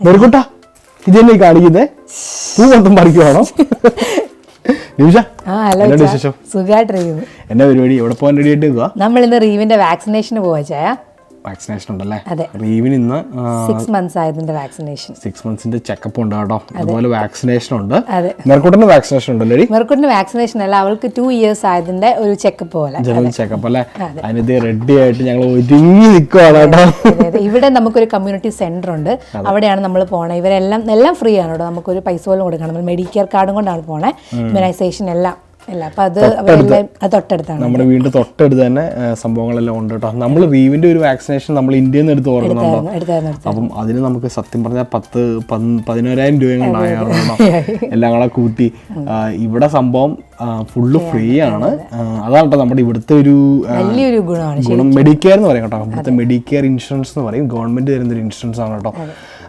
മെറുകുട്ട ഇത് തന്നെ കാണിക്കുന്നേ. പൂ മൊത്തം പറിക്കുവാണോ? സുഖമായിട്ടിരിക്കുന്നു എന്നാ പരിപാടി? എവിടെ പോകാൻ റെഡി ആയിട്ട് നമ്മൾ ഇന്ന് റീവിന്റെ വാക്സിനേഷന് പോവാ ചായ വാക്സിനേഷൻ ഉണ്ടല്ലേ? അതെ. റീവിന് ഇന്ന് സിക്സ് മന്ത്സ് ആയതിന്റെ വാക്സിനേഷൻ സിക്സ് മന്ത്സിന്റെ ചെക്കപ്പ് ഉണ്ട് കേട്ടോ. അതുപോലെ വാക്സിനേഷൻ ഉണ്ട്. മെർക്കുട്ടിന് വാക്സിനേഷൻ ഉണ്ടല്ലേ മെർക്കുട്ടിന് വാക്സിനേഷൻ അല്ല അവൾക്ക് ടു ഇയേഴ്സ് ആയതിന്റെ ഒരു ചെക്കപ്പ് പോലെ. ജനറൽ ചെക്കപ്പ് അല്ലേ? അതിനിത് റെഡി ആയിട്ട് ഞങ്ങൾ ഒരുങ്ങി നിൽക്കുവാണ് കേട്ടോ. ഇവിടെ നമുക്കൊരു കമ്മ്യൂണിറ്റി സെന്റർ ഉണ്ട്. അവിടെയാണ് നമ്മൾ പോണേ. ഇവരെല്ലാം എല്ലാം ഫ്രീ ആണ് കേട്ടോ. നമുക്കൊരു പൈസ പോലും കൊടുക്കണം. നമ്മൾ മെഡിക്കെയർ കാർഡും കൊണ്ടാണ് പോണേ. ഇമ്മ്യൂണൈസേഷൻ എല്ലാം. നമ്മുടെ വീടിന്റെ തൊട്ടടുത്ത് തന്നെ സംഭവങ്ങളെല്ലാം ഉണ്ട് കേട്ടോ. നമ്മൾ റീവിന്റെ ഒരു വാക്സിനേഷൻ നമ്മൾ ഇന്ത്യയിൽ നിന്ന് എടുത്ത് ഓർക്കുന്നുണ്ടോ? അപ്പം അതിന് നമുക്ക് സത്യം പറഞ്ഞാൽ പത്ത് പതിനോരായിരം രൂപയും കൊണ്ടായിരുന്നു എല്ലാം കൂടെ കൂട്ടി. ഇവിടെ സംഭവം ഫുള്ള് ഫ്രീ ആണ്. അതാണ് കേട്ടോ നമ്മുടെ ഇവിടുത്തെ ഒരു ഗുണം. മെഡിക്കെയർ എന്ന് പറയും കേട്ടോ. ഇവിടുത്തെ മെഡിക്കെയർ ഇൻഷുറൻസ് എന്ന് പറയും. ഗവൺമെന്റ് തരുന്ന ഒരു ഇൻഷുറൻസ് ആണ് കേട്ടോ.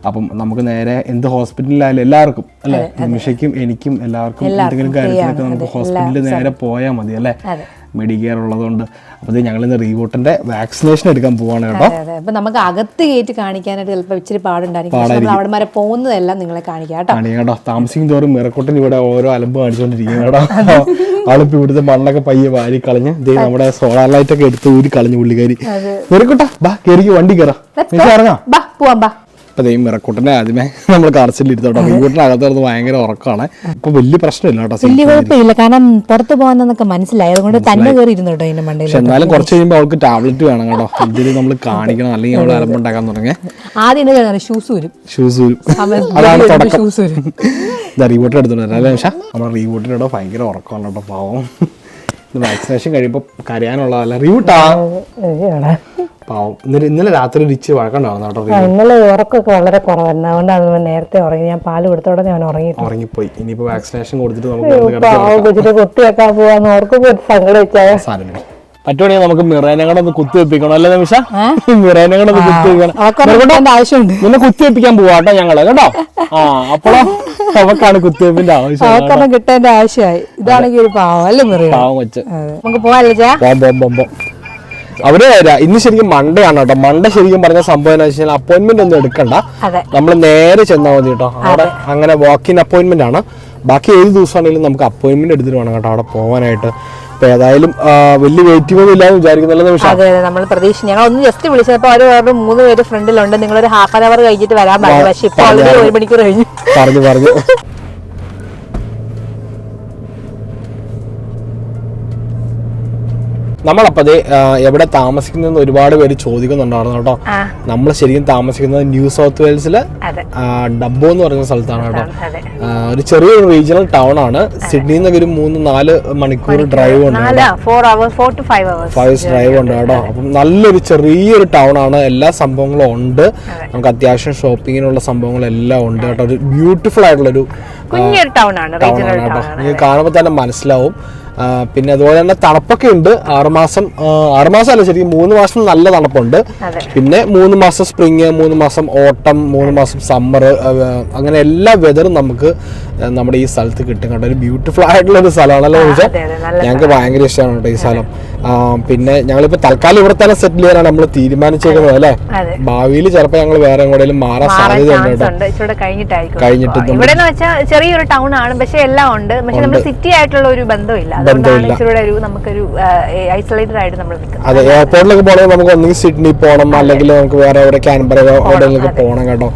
അപ്പം നമുക്ക് നേരെ എന്ത് ഹോസ്പിറ്റലിലായാലും എല്ലാവർക്കും അല്ലെ? നിമിഷയ്ക്കും എനിക്കും എല്ലാവർക്കും എന്തെങ്കിലും കാര്യത്തിലൊക്കെ നമുക്ക് ഹോസ്പിറ്റലിൽ നേരെ പോയാൽ മതി അല്ലേ. മെഡിക്കെയർ ഉള്ളതുകൊണ്ട്. അപ്പോൾ ഞങ്ങൾ ഇന്ന് റീവോട്ടിന്റെ വാക്സിനേഷൻ എടുക്കാൻ പോവാണ് കേട്ടോ. അപ്പൊ നമുക്ക് അകത്ത് കയറ്റി കാണിക്കാനായിട്ട് ചിലപ്പോൾ ഇച്ചിരി പാടുണ്ടായിരിക്കും. അവിടെ വരെ പോകുന്നതെല്ലാം നിങ്ങളെ കാണിക്കാം കേട്ടോ. കേട്ടോ. താമസിക്കും തോറും മിറക്കൂട്ടിന് ഇവിടെ ഓരോ അലമ്പ് കാണിച്ചുകൊണ്ടിരിക്കുന്നു കേട്ടോ. ആളിപ്പോ ഇവിടുത്തെ മണ്ണൊക്കെ പയ്യെ വാരി കളഞ്ഞ് ദേ നമ്മുടെ സോളാർ ലൈറ്റ് ഒക്കെ എടുത്ത് ഊരി കളഞ്ഞു പുള്ളിക്കാരി. മിറക്കൂട്ടാ ബാ കയറിക്ക് വണ്ടി കയറാം ഇറങ്ങാം. ബാ പോവാം ബാ. ദൈവം മിറക്കൂട്ടിനെ ആദ്യമേ നമ്മൾ വീട്ടിന് അകത്ത് കിടന്ന് ഭയങ്കര ഉറക്കമാണ്. അപ്പൊ വലിയ പ്രശ്നമില്ല കേട്ടോ വലിയ കുഴപ്പമില്ല. കാരണം പുറത്ത് പോകാന്നൊക്കെ മനസ്സിലായി. അതുകൊണ്ട് തന്നെ കയറി ഇരുന്നു കേട്ടോ ഇതിന്റെ മണ്ടയിൽ എന്നാലും കുറച്ച് കഴിയുമ്പോൾ അവൾക്ക് ടാബ്ലറ്റ് വേണം കേട്ടോ. ഇതിൽ നമ്മൾ കാണിക്കണം. അല്ലെങ്കിൽ അവൾ അലമ്പുണ്ടാക്കാൻ തുടങ്ങി. ആദ്യം ഷൂസ് വരും. ഷൂസ് വരും. അതാണ് തുടക്കം. ഷൂസ് വരും. ഇതാ റീവോട്ട് എടുത്തിട്ടുണ്ട്. അല്ലേ പക്ഷേ നമ്മുടെ റീവോട്ടിനോട് ഭയങ്കര ഉറക്കമാണ് കേട്ടോ പാവം. ഇത് വാക്സിനേഷൻ കഴിയുമ്പോൾ കരയാനുള്ളതല്ല. റീവൂട്ടാ. പാവം. ഇന്നലെ ഇന്നലെ രാത്രി ഒരു ഇച്ചിരി കേട്ടോ റീവൂട്ട് ഇന്നലെ ഉറക്കമൊക്കെ വളരെ കുറവായിരുന്നു അതുകൊണ്ടാണ് അവൻ നേരത്തെ ഉറങ്ങി. ഞാൻ പാൽ കൊടുത്ത ഉടനെ അവൻ ഉറങ്ങി ഉറങ്ങിപ്പോയി. ഇനിയിപ്പോ വാക്സിനേഷൻ കൊടുത്തിട്ട് നമുക്ക് കിടന്ന് പാവം കൊച്ചിനെ കുത്തിവെക്കാൻ പോവാന്ന് ഓർക്കുമ്പോ ഒരു സങ്കടം വെച്ചാൽ സാധനം പറ്റുവാണെങ്കിൽ നമുക്ക് മിറേനെ ഒന്ന് കുത്തി വെപ്പിക്കണം. അല്ലേ നിമിഷ? മിറേനെ കൂടെ ഒന്ന് കുത്തി വെപ്പിക്കണം. ആവശ്യമുണ്ട്. നിന്നെ കുത്തി വെപ്പിക്കാൻ പോവാട്ടോ ഞങ്ങൾ കേട്ടോ? ആ അപ്പോഴോ അവക്കാണ് കുത്തിവെപ്പിന്റെ ആവശ്യം. കിട്ടേണ്ട ആവശ്യമായി. ഇതാണെങ്കിൽ ഒരു പാവം അല്ലേ പാവം വെച്ച് നമുക്ക് പോവാല്ലേ അവർ ഇന്ന് ശരിക്കും മണ്ടയാണ് ആണ് കേട്ടോ. മണ്ട ശരിക്കും പറഞ്ഞ സംഭവം എന്ന് വെച്ചാൽ അപ്പോയിന്റ്മെന്റ് ഒന്നും എടുക്കണ്ട. നമ്മൾ നേരെ ചെന്നാൽ മതി കേട്ടോ. അവിടെ അങ്ങനെ വാക്കിൻ അപ്പോയിന്റ്മെന്റ് ആണ്. ബാക്കി ഏത് ദിവസമാണെങ്കിലും നമുക്ക് അപ്പോയിന്റ്മെന്റ് എടുത്തിട്ട് വേണം കേട്ടോ അവിടെ പോകാനായിട്ട് അപ്പൊ ഏതായാലും വലിയ വെയിറ്റിംഗ് ഒന്നും ഇല്ലാന്ന് വിചാരിക്കുന്നില്ല അതെ അതെ നമ്മൾ പ്രതീക്ഷ ഞങ്ങൾ ഒന്ന് ജസ്റ്റ് വിളിച്ചപ്പോ അവർ പറഞ്ഞു മൂന്ന് പേര് ഫ്രണ്ടിലുണ്ട് നിങ്ങൾ ഒരു ഹാഫ് ആൻ അവർ കഴിഞ്ഞിട്ട് വരാൻ പറഞ്ഞു. പക്ഷെ ഇപ്പൊ ഓൾറെഡി ഒരു മണിക്കൂർ കഴിഞ്ഞു. പറഞ്ഞു പറഞ്ഞു. നമ്മളപ്പോ ദേ, എവിടെ താമസിക്കുന്നതെന്ന് ഒരുപാട് പേര് ചോദിക്കുന്നുണ്ടായിരുന്നു കേട്ടോ. നമ്മൾ ശരിക്കും താമസിക്കുന്നത് ന്യൂ സൗത്ത് വെയിൽസിൽ ഡബ്ബോ എന്ന് പറയുന്ന സ്ഥലത്താണ് കേട്ടോ. ഒരു ചെറിയൊരു റീജിയണൽ ടൗൺ ആണ്. സിഡ്നിയിൽ നിന്ന് ഒരു മൂന്ന് നാല് മണിക്കൂർ ഡ്രൈവ് ഉണ്ട് ഫൈവ് ഡ്രൈവ് ഉണ്ട് കേട്ടോ. അപ്പം നല്ലൊരു ചെറിയൊരു ടൗൺ ആണ്. എല്ലാ സംഭവങ്ങളും ഉണ്ട്. നമുക്ക് അത്യാവശ്യം ഷോപ്പിങ്ങിനുള്ള സംഭവങ്ങളെല്ലാം ഉണ്ട് കേട്ടോ. ഒരു ബ്യൂട്ടിഫുൾ ആയിട്ടുള്ള ഒരു കുഞ്ഞൊരു ടൗൺ ആണ് കേട്ടോ. നിങ്ങൾക്ക് കാണുമ്പോൾ തന്നെ മനസ്സിലാവും. പിന്നെ അതുപോലെ തന്നെ തണുപ്പൊക്കെ ഉണ്ട്. ആറുമാസം ആറുമാസം അല്ല ശരിക്കും മൂന്ന് മാസം നല്ല തണുപ്പുണ്ട്. പിന്നെ മൂന്ന് മാസം സ്പ്രിങ് മൂന്ന് മാസം ഓട്ടം മൂന്ന് മാസം സമ്മർ അങ്ങനെ എല്ലാ വെതറും നമുക്ക് നമ്മുടെ ഈ സ്ഥലത്ത് കിട്ടും. കേട്ടോ ഒരു ബ്യൂട്ടിഫുൾ ആയിട്ടുള്ള ഒരു സ്ഥലമാണല്ലോ ചോദിച്ചാൽ ഞങ്ങൾക്ക് ഭയങ്കര ഇഷ്ടമാണ് കേട്ടോ ഈ സ്ഥലം. പിന്നെ ഞങ്ങളിപ്പോ തൽക്കാലം ഇവിടെ തന്നെ സെറ്റിൽ ചെയ്യാനാണ് നമ്മൾ തീരുമാനിച്ചേക്കുന്നത് അല്ലേ? ഭാവിയിൽ ചിലപ്പോൾ ഞങ്ങൾ വേറെ എങ്ങോട്ടും മാറാൻ സാധ്യത ഉണ്ട്? കേട്ടോ കഴിഞ്ഞിട്ട് ചെറിയൊരു ടൗൺ ആണ് പക്ഷെ എല്ലാം ഉണ്ട്. പക്ഷെ നമ്മൾ സിറ്റി ആയിട്ടുള്ള ഒരു ബന്ധമില്ല. നമുക്കൊരു ഐസൊലേറ്റഡ് ആയിട്ട് നമ്മൾ അതെ എയർപോർട്ടിലൊക്കെ പോകണമെങ്കിൽ നമുക്ക് ഒന്നുകിൽ സിഡ്നി പോകണം അല്ലെങ്കിൽ നമുക്ക് വേറെ എവിടെ ക്യാൻബറ എവിടെയെങ്കിലും പോകണം കേട്ടോ.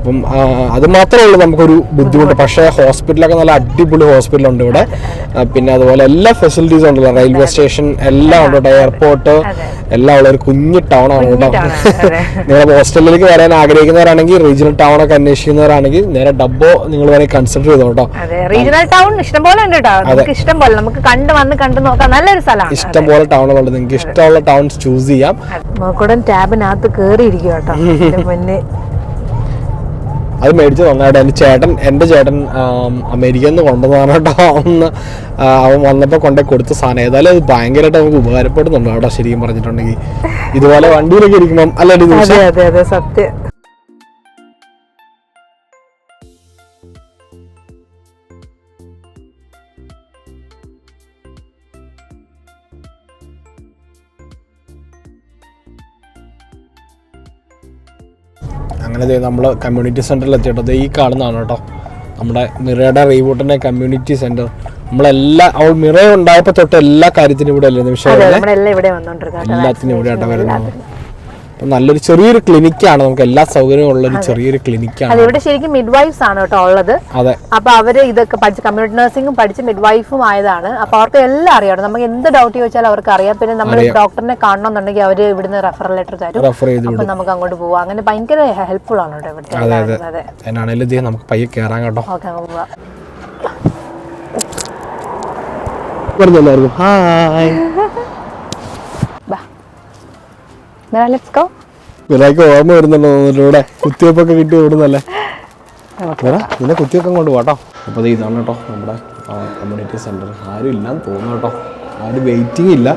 അപ്പം അത് മാത്രമേ ഉള്ളൂ നമുക്കൊരു ബുദ്ധിമുട്ട്. പക്ഷേ ഹോസ്പിറ്റലൊക്കെ നല്ല അടിപൊളി ഹോസ്പിറ്റലുണ്ട് ഇവിടെ. പിന്നെ അതുപോലെ എല്ലാ ഫെസിലിറ്റീസും ഉണ്ടല്ലോ. റെയിൽവേ സ്റ്റേഷൻ എല്ലാം ഉണ്ട് കേട്ടോ. എയർപോർട്ട് എല്ലാം ഉള്ള ഒരു കുഞ്ഞു ടൗൺ ആണ് കേട്ടോ. നിങ്ങൾ ഹോസ്റ്റലിലേക്ക് വരാൻ ആഗ്രഹിക്കുന്നവരാണെങ്കിൽ റീജിയണൽ ടൗൺ ഒക്കെ അന്വേഷിക്കുന്നവരാണെങ്കിൽ നേരെ ഡബ്ബോ നിങ്ങൾ വേണമെങ്കിൽ കൺസിഡർ ചെയ്തോ കേട്ടോ. റീജിയണൽ ടൗൺ ഇഷ്ടം പോലെ ഉണ്ട് കേട്ടോ. ഇഷ്ടം പോലെ നമുക്ക് കണ്ട് വന്ന് കണ്ട് നോക്കാം. നല്ലൊരു സ്ഥലമാണ്. ഇഷ്ടം പോലെ ടൗണുകളുണ്ട് നിങ്ങൾക്ക് ഇഷ്ടമുള്ള ടൗൺസ് ചൂസ് ചെയ്യാം. നോക്കൂടൻ ടാബിനകത്ത് കേറിയിരിക്കും കേട്ടോ. മുന്നേ അത് മേടിച്ച് നന്നായിട്ട്. എന്റെ ചേട്ടൻ എന്റെ ചേട്ടൻ അമേരിക്കയിൽ നിന്ന് കൊണ്ടുവന്നതാണ് കേട്ടോ. ഒന്ന് അവൻ വന്നപ്പോൾ കൊണ്ടേ കൊടുത്ത സാധനം. ഏതായാലും അത് ഭയങ്കരമായിട്ട് നമുക്ക് ഉപകാരപ്പെടുന്നുണ്ട് കേട്ടോ ശരിക്കും പറഞ്ഞിട്ടുണ്ടെങ്കിൽ. ഇതുപോലെ വണ്ടിയിലൊക്കെ ഇരിക്കുമ്പം അല്ലേ സത്യം. അങ്ങനെ നമ്മൾ കമ്മ്യൂണിറ്റി സെന്ററിൽ എത്തിയിട്ടത് ഈ കാണുന്നതാണ് കേട്ടോ. നമ്മുടെ മിറയുടെ റീബൂട്ടിന്റെ കമ്മ്യൂണിറ്റി സെന്റർ നമ്മളെല്ലാ അവൾ മിറ ഉണ്ടായപ്പോൾ തൊട്ട് എല്ലാ കാര്യത്തിനും ഇവിടെ അല്ലേ നിമിഷം എല്ലാത്തിനും ഇവിടെ ആട്ടോ വരുന്നത്. അപ്പം നല്ലൊരു ചെറിയൊരു ക്ലിനിക്കാണ് നമുക്ക് എല്ലാ സൗകര്യവും ഉള്ള ഒരു ചെറിയൊരു ക്ലിനിക്കാണ് അതെ ഇവിടെ ശരിക്കും മിഡ് വൈഫ്സ് ആണ് കേട്ടോ ഉള്ളത്. അതെ. അപ്പൊ അവർ ഇതൊക്കെ പഠിച്ച് കമ്മ്യൂണിറ്റി നഴ്സിംഗും പഠിച്ച് മിഡ് വൈഫും ആയതാണ്. അപ്പൊ അവർക്ക് എല്ലാം അറിയാം നമുക്ക് എന്ത് ഡൗട്ട് ചോദിച്ചാലും അവർക്ക് അറിയാം. പിന്നെ നമ്മൾ ഡോക്ടറിനെ കാണണമെന്നുണ്ടെങ്കിൽ അവർ ഇവിടുന്ന് റെഫറൽ ലെറ്റർ തരും. റെഫർ ചെയ്ത് അപ്പൊ നമുക്ക് അങ്ങോട്ട് പോവാം. അങ്ങനെ ഭയങ്കര ഹെൽപ്ഫുൾ ആണ് കേട്ടോ ഇവിടുത്തെ അതെ എന്നാണേലും നമുക്ക് പയ്യെ കേറാൻ കേട്ടോ. ഓക്കെ അങ്ങ് പോവാം. പറഞ്ഞു ഹായ്. വിനായ്ക്ക് ഓർമ്മ വരുന്നുണ്ടോ ഇവിടെ? കുത്തിവെപ്പൊക്കെ കിട്ടി ഓടുന്നല്ലേ നിന്നെ കുത്തിവെപ്പം കൊണ്ട് പോട്ടോ അപ്പോൾ ഇതാണ് കേട്ടോ നമ്മുടെ കമ്മ്യൂണിറ്റി സെന്റർ ആരും ഇല്ലാന്ന് തോന്നുന്നു കേട്ടോ. ആരും വെയിറ്റിംഗ് ഇല്ല.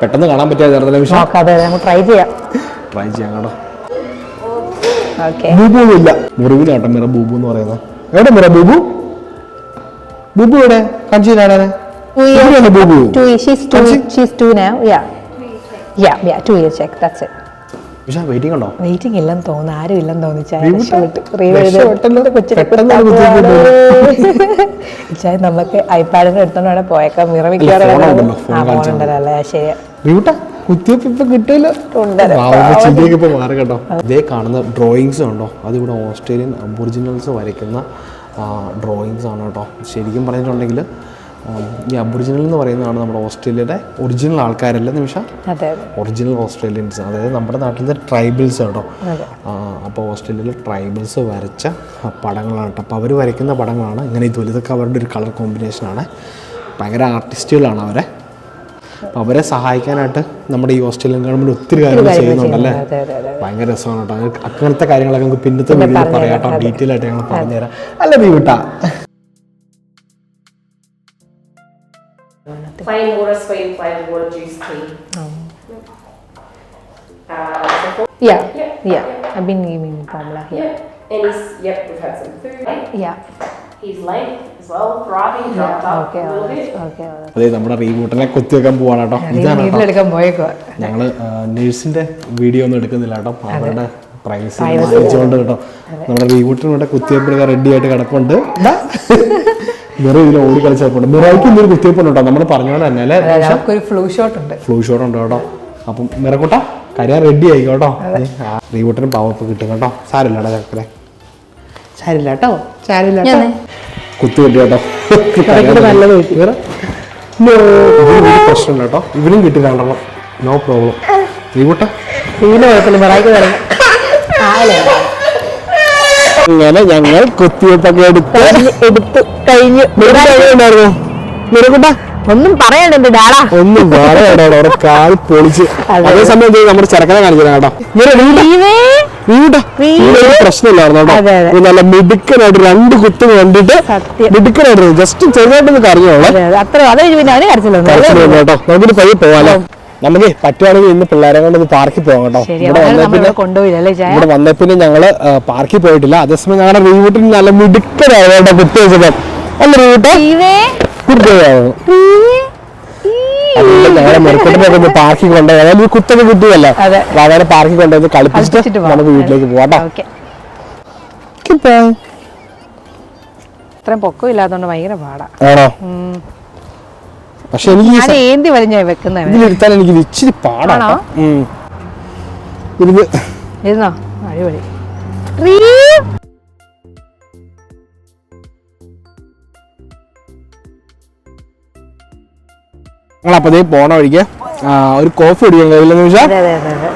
പെട്ടെന്ന് കാണാൻ പറ്റിയ ട്രൈ ചെയ്യാം. ട്രൈ ചെയ്യാം കേട്ടോ. ഓക്കെ. ബൂബു ഇല്ല മുറിവിലാട്ടോ മിറ ബൂബു എന്ന് പറയുന്നത് എവിടെ മിറ ബൂബു? ബൂബു എവിടെ? തരാനെ ഇവിടെയാണ് Boobu? Two, yeah two year check that's. പക്ഷേ വെയിറ്റിംഗ് ഉണ്ടോ? വെയിറ്റിംഗ് ഇല്ലെന്ന് തോന്നുന്നു ആരും ഇല്ലെന്ന് തോന്നിച്ചാൽ നമുക്ക് ഐപാഡിന് എടുത്തോണ്ട് പോയേക്കാം. മിറ ശരി. ഇതേ കാണുന്ന ഡ്രോയിങ്സ് ഉണ്ടോ? അതിവിടെ ഓസ്ട്രേലിയൻ ഒറിജിനൽസ് വരയ്ക്കുന്ന ഡ്രോയിങ്സ് ആണ് കേട്ടോ. ശരിക്കും പറഞ്ഞിട്ടുണ്ടെങ്കിൽ ഈ അബൊറിജിനൽ എന്ന് പറയുന്നതാണ് നമ്മുടെ ഓസ്ട്രേലിയയുടെ ഒറിജിനൽ ആൾക്കാരല്ല നിമിഷം? ഒറിജിനൽ ഓസ്ട്രേലിയൻസ് അതായത് നമ്മുടെ നാട്ടിലത്തെ ട്രൈബൽസ് കേട്ടോ. അപ്പോൾ ഓസ്ട്രേലിയയിലെ ട്രൈബൽസ് വരച്ച പടങ്ങളാണ് കേട്ടോ. അപ്പോൾ അവർ വരയ്ക്കുന്ന പടങ്ങളാണ്. ഇങ്ങനെ ഇതുപോലെ ഇതൊക്കെ അവരുടെ ഒരു കളർ കോമ്പിനേഷനാണ് ഭയങ്കര ആർട്ടിസ്റ്റുകളാണ് അവരെ. അപ്പോൾ അവരെ സഹായിക്കാനായിട്ട് നമ്മുടെ ഈ ഓസ്ട്രേലിയൻ ഗവൺമെന്റ് ഒത്തിരി കാര്യങ്ങൾ ചെയ്യുന്നുണ്ടല്ലേ? ഭയങ്കര രസമാണ് കേട്ടോ. അങ്ങനത്തെ കാര്യങ്ങളൊക്കെ നമുക്ക് പിന്നത്തെ വീഡിയോയിൽ പറയാം കേട്ടോ. ഡീറ്റെയിൽ ആയിട്ട് ഞങ്ങൾ പറഞ്ഞുതരാം. അല്ല നീ Plain water, sweet flavored water, juice tea. Oh. Uh, so for- Yeah, Yeah. yeah. I've been giving formula here. yeah, and he's, yep, we've had some food. Yeah. He's late as well, thriving, dropped yeah. up Okay, a little bit. okay. അതെ നമ്മുടെ റീബൂട്ടിനെ കുത്തിവെക്കാൻ പോവാണ് കേട്ടോ ഇതാണ് കേട്ടോ വീട്ടിലെടുക്കാൻ പോയേക്കോ ഞങ്ങൾ നേഴ്സിന്റെ video ഒന്നും എടുക്കുന്നില്ല കേട്ടോ അവരുടെ പ്രൈവസി വാങ്ങിച്ചുകൊണ്ട് കേട്ടോ നമ്മുടെ റീബൂട്ടിന് ഇവിടെ കുത്തിവെപ്പ് റെഡി ആയിട്ട് കിടപ്പുണ്ട് മിറ ഇതിൽ ഓടി കളിച്ചപ്പോൾ മിറയ്ക്ക് ഇന്നൊരു കുത്തിവെപ്പുണ്ട് കേട്ടോ. നമ്മൾ പറഞ്ഞ പോലെ തന്നെ അല്ലേ? നമുക്കൊരു ഫ്ലൂ ഷോട്ട് ഉണ്ട്. ഫ്ലൂ ഷോട്ട് ഉണ്ട് കേട്ടോ. അപ്പം മിറക്കൂട്ട കരിയർ റെഡി ആയി കേട്ടോ. റീബൂട്ടിന് പവപ്പ് കിട്ടും കേട്ടോ. സാരില്ലടാ ചക്കരെ സാരില്ല കേട്ടോ. സാരില്ല കുത്തി കിട്ടി. കേട്ടോ നല്ലത്. പ്രശ്നമില്ല കേട്ടോ. ഇവനും കിട്ടി രണ്ടെണ്ണം. നോ പ്രോബ്ലം റീബൂട്ട. ഇങ്ങനെ കുഴപ്പമില്ല. മിറായിക്ക് ഞങ്ങൾ കുത്തിവെപ്പൊക്കെ എടുത്ത് എടുത്തു. കഴിഞ്ഞു ഒന്നും പറയണ്ട ഡാടാ ഒന്നും കാൽ പൊളിച്ച്. അതേ. സമയം നമ്മുടെ ചെറുക്കനെ കേട്ടോ. പ്രശ്നമില്ലായിരുന്നു നല്ല മിടുക്കനായിട്ട് രണ്ട് കുത്തു കണ്ടിട്ട് ജസ്റ്റ് ചെറുതായിട്ടൊന്ന് കറിഞ്ഞോളെ കേട്ടോ. നമുക്കിത് പയ്യെ പോവാലോ നമുക്ക് പറ്റുവാണെങ്കിൽ ഇന്ന് പിള്ളേരെ കൊണ്ട് ഒന്ന് പാർക്കിൽ പോകാം കേട്ടോ. ഇവിടെ വന്നേ പിന്നെ അല്ലേ ചായ ഇവിടെ വന്നേ പിന്നെ ഞങ്ങൾ പാർക്കിൽ പോയിട്ടില്ല. അതേസമയം ഞങ്ങളുടെ റീവൂട്ടിൽ നല്ല മിടുക്കനായ കേട്ടോ കുത്തി വെച്ചപ്പോ. ഞങ്ങളെ മെറുക്കട്ടിനൊക്കെ ഒന്ന് പാർക്കിൽ കൊണ്ടുപോയി കുത്തൊക്കെ കിട്ടിയല്ലോ അവരെ പാർക്കിൽ കൊണ്ടുപോയി കളിപ്പിച്ചിട്ട്. നമുക്ക് വീട്ടിലേക്ക് പോവാം ഇത്രയും പൊക്കം ഇല്ലാത്തോണ്ട് ഭയങ്കര പാടാ. ആണോ? പക്ഷെ എനിക്ക് ഏന്തി വലിഞ്ഞ വെക്കുന്നത് ഇതിലിരുത്താൻ എനിക്ക് ഇച്ചിരി പാടാണോ? ഇരുന്ന് ഇരുന്നോ? അടിപൊളി. ഞങ്ങളപ്പോ ദേ പോണ വഴിക്ക് ഒരു കോഫി കുടിക്കാൻ കഴിയില്ല നിമിഷ? അതെ അതെ അതെ അതെ.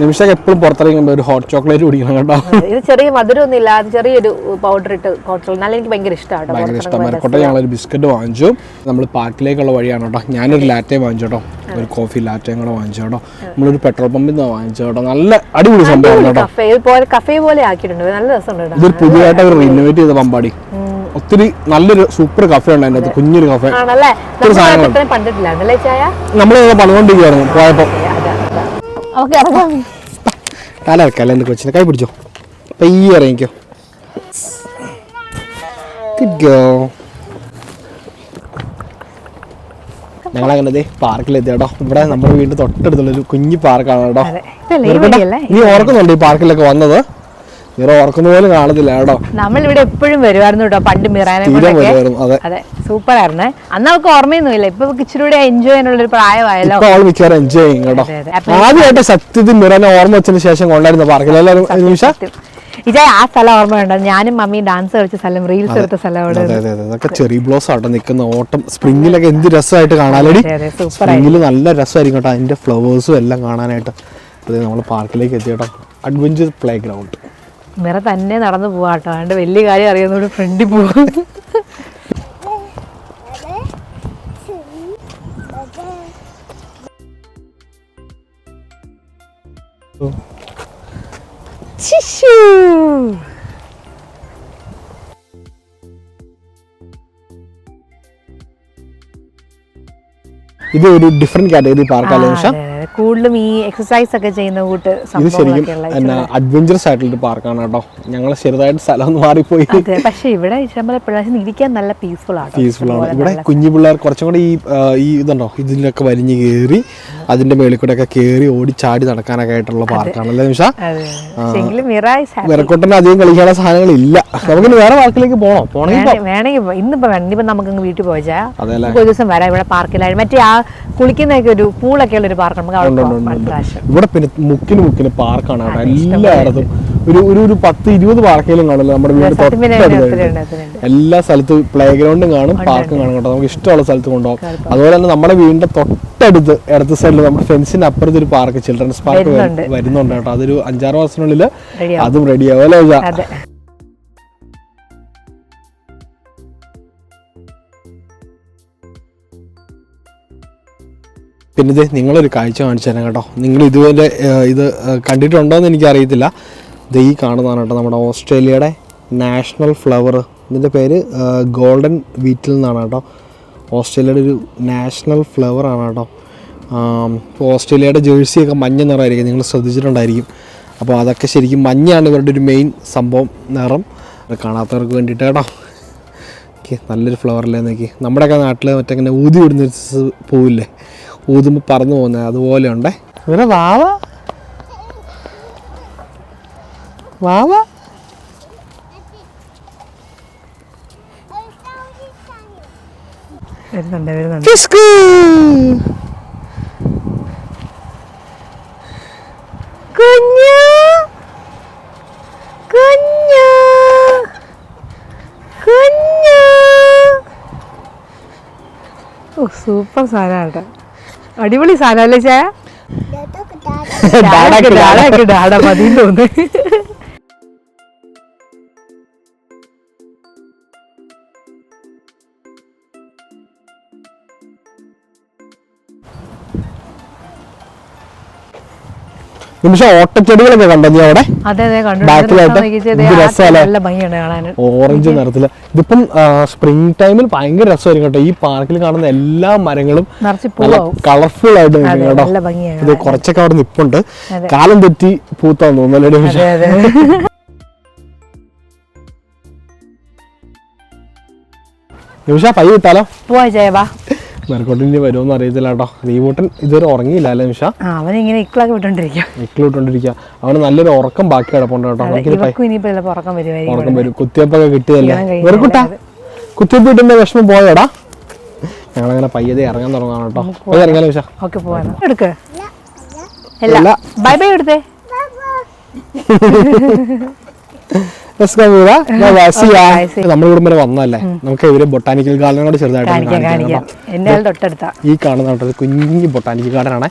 നിമിഷം എപ്പോഴും പുറത്തിറങ്ങുമ്പോൾ ഒരു ഹോട്ട് ചോക്ലേറ്റ് കുടിക്കണം കേട്ടോ. ഇത് ചെറിയ മധുരമൊന്നും ഇല്ലാതെ ചെറിയൊരു പൗഡർ ഇട്ട് എന്നാലും എനിക്ക് ഭയങ്കര ഇഷ്ടമാണ് ഭയങ്കര ഇഷ്ടം. മരക്കോട്ടെ ഞങ്ങളൊരു ബിസ്ക്കറ്റ് വാങ്ങിച്ചു. നമ്മൾ പാർക്കിലേക്കുള്ള വഴിയാണ് കേട്ടോ. ഞാനൊരു ലാറ്റേ വാങ്ങിച്ചു കേട്ടോ. ഒരു കോഫി ലാറ്റയും കൂടെ വാങ്ങിച്ചു കേട്ടോ. നമ്മളൊരു പെട്രോൾ പമ്പിൽ നിന്ന് വാങ്ങിച്ചു കേട്ടോ. നല്ല അടിപൊളി സംഭവം കേട്ടോ. കഫേ പോലെ ആക്കിയിട്ടുണ്ട്. നല്ല രസമുണ്ട് കേട്ടോ. ഇതൊരു പുതിയതായിട്ട് അവർ റിനോവേറ്റ് ചെയ്ത പമ്പാടി ഒത്തിരി നല്ലൊരു സൂപ്പർ കഫേ ഉണ്ട് അതിന്റെ അകത്ത് കുഞ്ഞൊരു കഫേ ആണല്ലേ? ഒരു നമ്മൾ സാധനം അത്രയും അല്ലേ ചായ? നമ്മൾ പണികൊണ്ടിരിക്കുകയായിരുന്നു പോയപ്പോൾ ഓക്കെ ഇറങ്ങാം തല എന്റെ കൊച്ചിനെ? കൈ പിടിച്ചോ? പയ്യെ ഇറങ്ങിക്കോ. Good girl. ഞങ്ങളങ്ങനെ ദേ പാർക്കിലെത്തി കേട്ടോ. ഇവിടെ നമ്മുടെ വീടിന്റെ തൊട്ടടുത്തുള്ള ഒരു കുഞ്ഞു പാർക്കാണ് കേട്ടോ. നീ ഓർക്കുന്നുണ്ട് ഈ പാർക്കിലൊക്കെ വന്നത്? മിറ ഓർക്കുന്ന പോലും കാണത്തില്ല കേട്ടോ. നമ്മളിവിടെ എപ്പോഴും വരുമായിരുന്നു കേട്ടോ പണ്ട് മിറാനെ അതെ. സൂപ്പർ ആയിരുന്നേ അന്ന് അവൾക്ക് ഓർമ്മയൊന്നുമില്ല ഇപ്പൊ ഇച്ചിരി കൂടെ എൻജോയ് ചെയ്യാനുള്ള ഒരു പ്രായമായല്ലോ അവൾ മിക്കവാറും എൻജോയ് ചെയ്യും കേട്ടോ. ആദ്യമായിട്ട് സത്യത്തിൽ മിറാനെ ഓർമ്മ വെച്ചതിന് ശേഷം കൊണ്ടായിരുന്നു പാർക്കിൽ. എല്ലാവരും നിമിഷ? ഇജാ ആ സ്ഥലം ഓർമ്മയുണ്ടോ ഞാനും മമ്മിയും ഡാൻസ് കളിച്ച സ്ഥലം റീൽസ് എടുത്ത സ്ഥലം ചെറിയ അതെ അതെ അതെ. അതൊക്കെ ചെറി ബ്ലോസ് ആട്ടോ നിൽക്കുന്ന ഓട്ടം. സ്പ്രിങ്ങിലൊക്കെ എന്ത് രസമായിട്ട് കാണാലടി സ്പ്രിങ്ങിൽ നല്ല രസമായിരിക്കും കേട്ടോ. അതിന്റെ ഫ്ലവേഴ്സും എല്ലാം കാണാനായിട്ട്. അതെ നമ്മൾ പാർക്കിലേക്ക് എത്തി കേട്ടോ. അഡ്വഞ്ചർ പ്ലേ ഗ്രൗണ്ട് മിറ തന്നെ നടന്നു പോവാ കേട്ടോ അതുകൊണ്ട് വലിയ കാര്യം അറിയുന്നോട് ഫ്രണ്ടിൽ പോകും. ഇത് ഒരു ഡിഫറെന്റ് കാറ്റഗറി അതെ. കൂടുതലും ഈ എക്സസൈസ് ഒക്കെ ചെയ്യുന്ന കൂട്ട് ഇത് ശരിക്കും അഡ്വഞ്ചറസ് ആയിട്ടുള്ള പാർക്കാണ് കേട്ടോ. ഞങ്ങൾ ചെറുതായിട്ട് സ്ഥലം മാറിപ്പോയി. പക്ഷെ ഇവിടെ ഇഷ്ടംപോലെ ഇരിക്കാൻ നല്ല പീസ്ഫുൾ ആണ്. പീസ്ഫുൾ ആണ്. ഇവിടെ കുഞ്ഞു പിള്ളേർ കുറച്ചും കൂടി ഈ ഈ ഇതുണ്ടോ? ഇതിലൊക്കെ വലിഞ്ഞു കയറി അതിന്റെ മേളിൽ കൂടെ ഒക്കെ കയറി ഓടി ചാടി നടക്കാനൊക്കെ ആയിട്ടുള്ള പാർക്കാണ് അല്ലേ നിമിഷ. വിറക്കൊട്ടന് അധികം കളിക്കാനുള്ള സാധനങ്ങൾ ഇല്ല നമുക്ക് വേറെ പാർക്കിലേക്ക് പോകണം പോണെങ്കിൽ വേണേ- വേണമെങ്കിൽ ഇന്നിപ്പോ ഇനിയിപ്പോ നമുക്ക് വീട്ടിൽ പോയാൽ ഒരു ദിവസം വരാം ഇവിടെ പാർക്കിലായി മറ്റേ ആ കുളിക്കുന്നൊക്കെ ഒരു പൂളൊക്കെ ഉള്ള ഒരു പാർക്ക് നമുക്ക് അവിടെ പോകാം ഉണ്ട്, ഉണ്ട്. അടുത്ത ഇവിടെ പിന്നെ മുക്കിന് മുക്കിന് പാർക്കാണ് അവിടെ എല്ലായിടത്തും. ഒരു ഒരു ഒരു പത്ത് ഇരുപത് പാർക്കിലും കാണുമല്ലോ. നമ്മുടെ വീട് തൊട്ടടുത്ത്. എല്ലാ സ്ഥലത്തും പ്ലേ ഗ്രൗണ്ടും കാണും പാർക്കും കാണും കേട്ടോ. നമുക്ക് ഇഷ്ടമുള്ള സ്ഥലത്ത് കൊണ്ടുപോകും. അതുപോലെ തന്നെ നമ്മുടെ വീടിന്റെ തൊട്ടടുത്ത് ഇടത്ത് സൈഡിൽ നമ്മുടെ ഫെൻസിന്റെ അപ്പുറത്ത് ഒരു പാർക്ക് ചിൽഡ്രൻസ് പാർക്ക് വരുന്നുണ്ട്. കേട്ടോ. അതൊരു അഞ്ചാറ് മാസത്തിനുള്ളിൽ അതും റെഡിയാവും അല്ലേ പിന്നെ ഇത് നിങ്ങളൊരു കാഴ്ച കാണിച്ചു തരാം കേട്ടോ. നിങ്ങൾ ഇതുപോലെ ഇത് കണ്ടിട്ടുണ്ടോ എന്ന് എനിക്കറിയത്തില്ല. ഇത് ഈ കാണുന്നതാണ് കേട്ടോ നമ്മുടെ ഓസ്ട്രേലിയയുടെ നാഷണൽ ഫ്ലവർ. ഇതിന്റെ പേര് ഗോൾഡൻ വീറ്റിൽ നിന്നാണ് കേട്ടോ. ഓസ്ട്രേലിയയുടെ ഒരു നാഷണൽ ഫ്ലവർ ആണ് കേട്ടോ. ഓസ്ട്രേലിയയുടെ ജേഴ്സിയൊക്കെ മഞ്ഞ നിറമായിരിക്കും. നിങ്ങൾ ശ്രദ്ധിച്ചിട്ടുണ്ടായിരിക്കും. അപ്പോൾ അതൊക്കെ ശരിക്കും മഞ്ഞാണ് ഇവരുടെ ഒരു മെയിൻ സംഭവം നിറം. കാണാത്തവർക്ക് വേണ്ടിയിട്ട് കേട്ടോ. ഓക്കെ നല്ലൊരു ഫ്ലവറല്ലേ നോക്കി നമ്മുടെയൊക്കെ നാട്ടിൽ മറ്റേ ഇങ്ങനെ ഊതി വിടുന്ന പൂവില്ലേ? ഊതുമ്പോൾ പറന്നു പോകുന്നത് അതുപോലെ ഉണ്ടേ. ഇവരെ വാവ? വാവ? വരുന്നുണ്ട് വരുന്നുണ്ട്. ഫിസ്ക് കുഞ്ഞു! കുഞ്ഞു! കുഞ്ഞു! ഓ സൂപ്പർ സാധനം കേട്ടോ. അടിപൊളി സാധനമല്ലേ ചായ? ഡാഡാക്ക് ഡാഡാക്ക് ഡാഡ മതി തോന്നുന്നു. നിമിഷം ഓട്ടച്ചെടികളൊക്കെ കണ്ടോ നീ അവിടെ? ഓറഞ്ച് നിറത്തിൽ. ഇതിപ്പം സ്പ്രിംഗ് ടൈമിൽ ഭയങ്കര രസമായിരിക്കും കേട്ടോ. ഈ പാർക്കിൽ കാണുന്ന എല്ലാ മരങ്ങളും കളർഫുൾ ആയിട്ട് കേട്ടോ. ഇത് കുറച്ചൊക്കെ അവിടെ നിപ്പുണ്ട്. കാലം തെറ്റി പൂത്താന്ന് തോന്നുന്നല്ലേ നിമിഷം? നിമിഷ പൈ വിട്ടാലോ പോവാ ജയ വാ മെറക്കോട്ടിന് വരുമെന്ന് അറിയത്തില്ല കേട്ടോ. റീബൂട്ടൻ ഇതുവരെ ഉറങ്ങിയില്ല അല്ലേ നിഷ? അവനിങ്ങനെ ഇക്കളൊക്കെ വിട്ടോണ്ടിരിക്കും ഇക്കിളിട്ടോണ്ടിരിക്കുക അവന് നല്ലൊരു ഉറക്കം ബാക്കി കിടപ്പുണ്ട് കേട്ടോ. ഉറക്കം വരും കുത്തിയപ്പൊക്കെ കിട്ടിയല്ലേ? വെറുക്കുട്ടാ. കുത്തിയപ്പ് കിട്ടുന്ന വിഷമം പോയോടാ. ഞങ്ങളങ്ങനെ പയ്യതെ ഇറങ്ങാൻ തുടങ്ങാണ് കേട്ടോ. ഇറങ്ങാലോ വിശ ഓക്കെ പോവാണ് എടുക്ക്. ബൈ ബൈ എടുത്തേ. നമ്മുടെ ഇവിടെ വരെ വന്നല്ലേ നമുക്ക് ഇവർ ബൊട്ടാനിക്കൽ ഗാർഡനോട് ചെറുതായിട്ട് ഈ കാണുന്ന കുഞ്ഞു ബൊട്ടാനിക്കൽ ഗാർഡൻ ആണ്.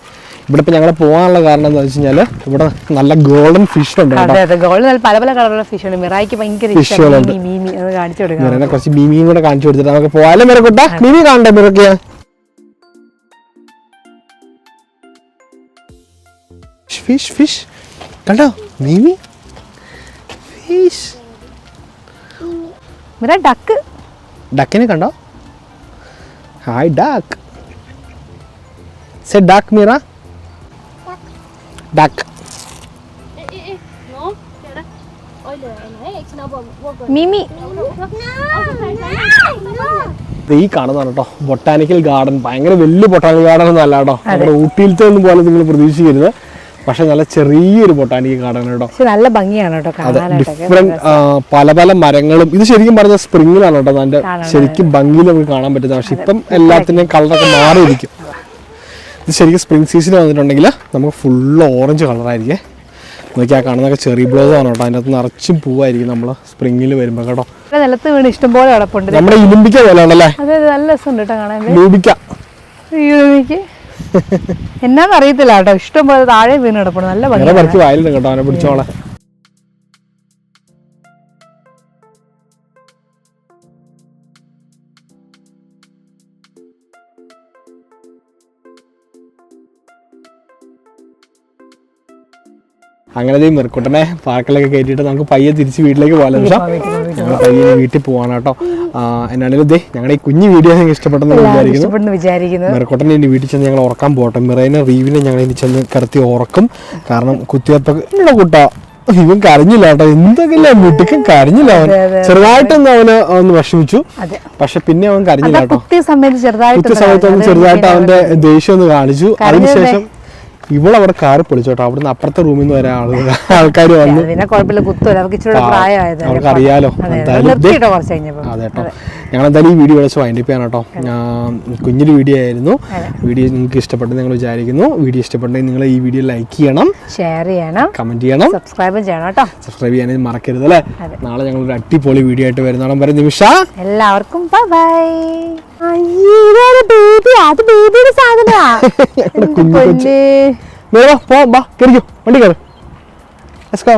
ഇവിടെ ഇപ്പൊ ഞങ്ങൾ പോകാനുള്ള കാരണം എന്താ വെച്ച് കഴിഞ്ഞാൽ ഇവിടെ നല്ല ഗോൾഡൻ ഫിഷ് ഉണ്ട് പല പല കളറുള്ള ഫിഷ് ഉണ്ട്. മിറായിക്ക് ഭയങ്കര Fish ഇഷ്ടം കളുണ്ട്. മീമി മീമി അത് കാണിച്ചു കൊടുക്കാം. മിറനെ കുറച്ച് മീമിയും കൂടെ കാണിച്ചു കൊടുത്തിട്ട് നമുക്ക് പോയാലേ മിറക്കൂട്ട? മീമി കാണണ്ടേ മിറക്കിയ ഫിഷ് ഫിഷ് കണ്ടോ? മീമി ഡക്ക് ഡക്കിനെ കണ്ടോ? ഹായ് ഡാക്ക് സെ ഡാക്ക് മീറ ഡക്ക്. മിമി ഈ കാണുന്നതാണ് കേട്ടോ. ബൊട്ടാനിക്കൽ ഗാർഡൻ ഭയങ്കര വലിയ ബൊട്ടാനിക്കൽ ഗാർഡൻ ഒന്നും അല്ല കേട്ടോ. നമ്മുടെ ഊട്ടിയിലത്തെ ഒന്നും പോലെ നിങ്ങൾ പ്രതീക്ഷിക്കരുത്. പക്ഷെ നല്ല ചെറിയൊരു ബൊട്ടാനിക്കൽ ഗാർഡൻ കേട്ടോ. നല്ല ഭംഗിയാണ് കേട്ടോ ഡിഫറെന്റ് പല പല മരങ്ങളും ഇത് ശരിക്കും പറഞ്ഞ സ്പ്രിങ്ങിലാണ് കേട്ടോ അതിന്റെ ശരിക്കും ഭംഗിയിൽ നമുക്ക് കാണാൻ പറ്റുന്നത്. പക്ഷെ ഇപ്പം എല്ലാത്തിന്റെയും കളറൊക്കെ മാറിയിരിക്കും. ഇത് ശരിക്കും സ്പ്രിംഗ് സീസൺ വന്നിട്ടുണ്ടെങ്കിൽ നമുക്ക് ഫുള്ള് ഓറഞ്ച് കളറായിരിക്കും നോക്കിയാ കാണുന്നൊക്കെ ചെറിയ ചെറി ബ്ലോസ് ആണ് കേട്ടോ. അതിനകത്ത് നിറച്ചും പൂവായിരിക്കും നമ്മൾ സ്പ്രിംഗിൽ വരുമ്പോൾ കേട്ടോ. ഇവിടെ നിലത്ത് വീണ് ഇഷ്ടംപോലെ കിടപ്പുണ്ട്. നമ്മുടെ ഇലുമ്പിക്ക പോലെ ഉണ്ടല്ലേ നല്ല രസമുണ്ട് കേട്ടോ കാണാൻ. ലൂബിക്ക? അയ്യോ കേട്ടോ. എന്നാന്ന് അറിയത്തില്ല കേട്ടോ ഇഷ്ടംപോലെ താഴെ വീണ് കിടപ്പുണ്ട്. നല്ല ഭംഗി പറിച്ച് വായിലുണ്ട് കേട്ടോ. അവനെ പിടിച്ചോളെ. അങ്ങനെ മെറുക്കുട്ടനെ പാർക്കിലൊക്കെ കയറ്റിയിട്ട് നമുക്ക് പയ്യെ തിരിച്ച് വീട്ടിലേക്ക് പോകാൻ നിമിഷം ഞങ്ങൾ പയ്യെ വീട്ടിൽ പോവാണ് കേട്ടോ. എന്നാണെങ്കിലും ഇതേ ഞങ്ങളുടെ ഈ കുഞ്ഞു വീഡിയോ നിങ്ങൾക്ക് ഇഷ്ടപ്പെട്ടെന്ന് വിചാരിക്കുന്നു. മെറുക്കുട്ടനെ ഇനി വീട്ടിൽ ചെന്ന് ഞങ്ങൾ ഉറക്കാൻ പോകട്ടെ. മിറൈനെ റീവിനെ ഞങ്ങൾ ഇനി ചെന്ന് കിടത്തി ഉറക്കും. കാരണം കുത്തിയപ്പ ഇല്ല കൂട്ടാ ഇവൻ കരഞ്ഞില്ല കേട്ടോ. എന്തെങ്കിലും മുട്ടിക്കും കരഞ്ഞില്ല അവൻ. ചെറുതായിട്ടൊന്നും അവന് ഒന്ന് വിഷമിച്ചു. പക്ഷെ പിന്നെ അവൻ കരഞ്ഞില്ല കേട്ടോ. കുത്തിയ സമയത്ത് ചെറുതായിട്ട് അവന്റെ ദേഷ്യം ഒന്ന് കാണിച്ചു. അതിനുശേഷം ഇവളവിടെ കാറ് പൊളിച്ചോട്ടോ. അവിടുന്ന് അപ്പുറത്തെ റൂമിൽ നിന്ന് വരെ ആളുകൾ ആൾക്കാർ വന്നു പിന്നെ കുഴപ്പമില്ല കുത്തുമല്ലോ അവർക്ക് ഇച്ചിരി പ്രായമായത് അവർക്ക് അറിയാലോ അതെ കേട്ടോ ഞങ്ങൾ എന്തായാലും ഈ വീഡിയോ വിളിച്ച് വൈൻഡപ്പ് ചെയ്യാൻ കേട്ടോ ഞാൻ കുഞ്ഞൊരു വീഡിയോ ആയിരുന്നു. വീഡിയോ നിങ്ങൾക്ക് ഇഷ്ടപ്പെട്ടെന്ന് ഞങ്ങൾ വിചാരിക്കുന്നു. വീഡിയോ ഇഷ്ടപ്പെട്ടെങ്കിൽ നിങ്ങൾ ഈ വീഡിയോ ലൈക്ക് ചെയ്യണം. ഷെയർ ചെയ്യണം. കമന്റ് ചെയ്യണം. സബ്സ്ക്രൈബ് ചെയ്യണം കേട്ടോ. സബ്സ്ക്രൈബ് ചെയ്യാനും മറക്കരുത് അല്ലേ? നാളെ ഞങ്ങൾ ഒരു അടിപൊളി വീഡിയോ ആയിട്ട് വരുന്നോളം വരെ നിമിഷ. എല്ലാവർക്കും ബൈ ബേബി? അത് ബേബിയുടെ സാധനമാ. കുഞ്ഞു കൊച്ചു. പോ ബാ കയറിക്കോ വണ്ടി കയറി ലെറ്റ്സ് ഗോ